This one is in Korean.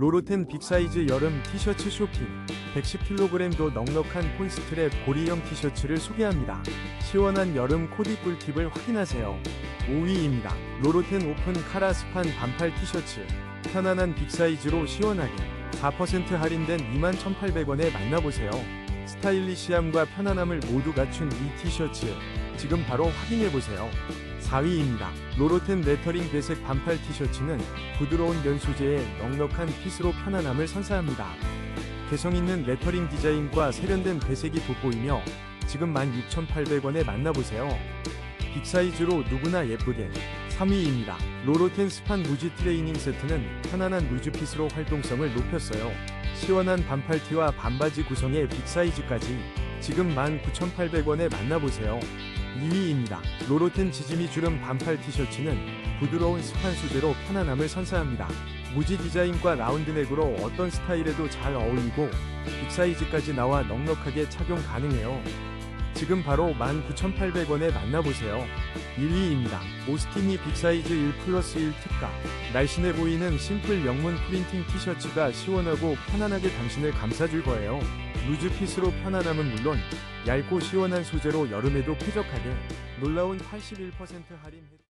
로로텐 빅사이즈 여름 티셔츠 쇼핑 110kg도 넉넉한 폰스트랩 고리형 티셔츠를 소개합니다. 시원한 여름 코디 꿀팁을 확인하세요. 5위입니다. 로로텐 오픈 카라 스판 반팔 티셔츠 편안한 빅사이즈로 시원하게 4% 할인된 21,800원에 만나보세요. 스타일리시함과 편안함을 모두 갖춘 이 티셔츠 지금 바로 확인해보세요. 4위입니다. 로로텐 레터링 배색 반팔 티셔츠는 부드러운 면 소재의 넉넉한 핏으로 편안함을 선사합니다. 개성 있는 레터링 디자인과 세련된 배색이 돋보이며 지금 16,800원에 만나보세요. 빅사이즈로 누구나 예쁘게 3위입니다. 로로텐 스판 무지 트레이닝 세트는 편안한 루즈핏으로 활동성을 높였어요. 시원한 반팔티와 반바지 구성의 빅사이즈까지 지금 19,800원에 만나보세요. 2위입니다. 로로텐 지짐이 주름 반팔 티셔츠는 부드러운 스판 소재로 편안함을 선사합니다. 무지 디자인과 라운드넥으로 어떤 스타일에도 잘 어울리고 빅사이즈까지 나와 넉넉하게 착용 가능해요. 지금 바로 19,800원에 만나보세요. 1위입니다. 오스틴이 빅사이즈 1 플러스 1 특가. 날씬해 보이는 심플 영문 프린팅 티셔츠가 시원하고 편안하게 당신을 감싸줄 거예요. 루즈핏으로 편안함은 물론 얇고 시원한 소재로 여름에도 쾌적하게 놀라운 81% 할인.